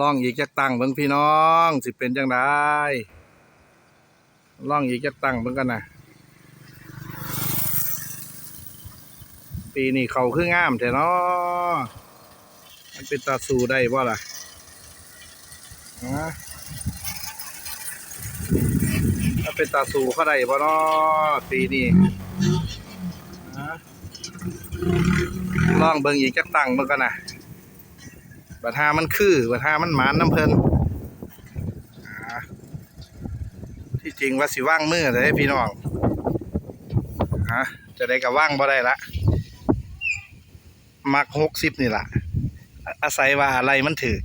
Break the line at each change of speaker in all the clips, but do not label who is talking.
ล่องอีกจักตั้งเบิ่งพี่น้อง สิเป็นจังไดล่องอีกจักตั้งเบิ่งกันนะปีนี้เขาคืองามแท้เนาะมันเป็นตาสูได้บ่ล่ะฮะมันเป็นตาสูเขาได้บ่เนาะปีนี้ฮะลองเบิ่งอีกจักตั้งเบิ่งกันนะ บัดหามันคือบัดหามันหมานน้ำเพลินที่จริงว่าสิว่างมือเลยพี่น้องฮะจะได้กับว่างบ่ได้ละมักหกสิบนี่ละอาศัยว่าอะไรมันถือ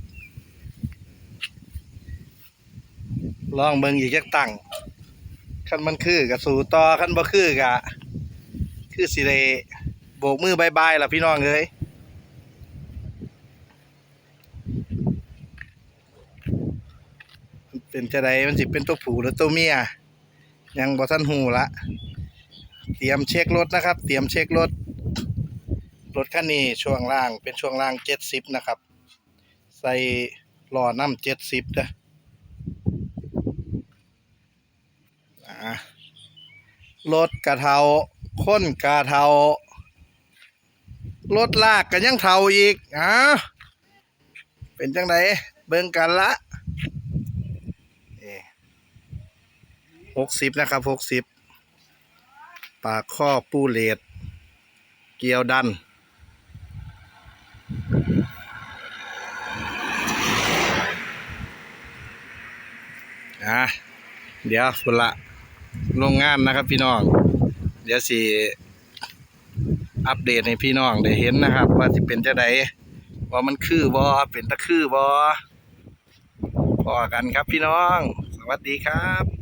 ลองเบิ่งอีกจักตั้งคันมันคือกับสู่ต่อคันบ่คือกะ คือสิได้โบกมือบายบายล่ะพี่น้องเอ้ย เป็นจะไดมันสิเป็นตัวผู้หรือตัวเมีย ยังบ่ทันหูละ เตรียมเช็ครถนะครับ เตรียมเช็ครถ รถคันนี้ช่วงล่างเป็นช่วงล่างเจ็ดสิบนะครับ ใส่ล้อน้ำเจ็ดสิบนะรถกระเทาค้นกระเทารถลากกันยังเทาอีกอ่าเป็นจังไดเบิ่งกันละ หกสิบนะครับหกสิบปากข้อปูเลดเกียวดัน อะ เดี๋ยวคุณละโรงงานนะครับพี่น้อง เดี๋ยวสิ อัปเดตให้พี่น้องได้เห็นนะครับ ว่าสิเป็นจะไดว่ามันคือบอเป็นตะคือบอพอกันครับพี่น้อง สวัสดีครับ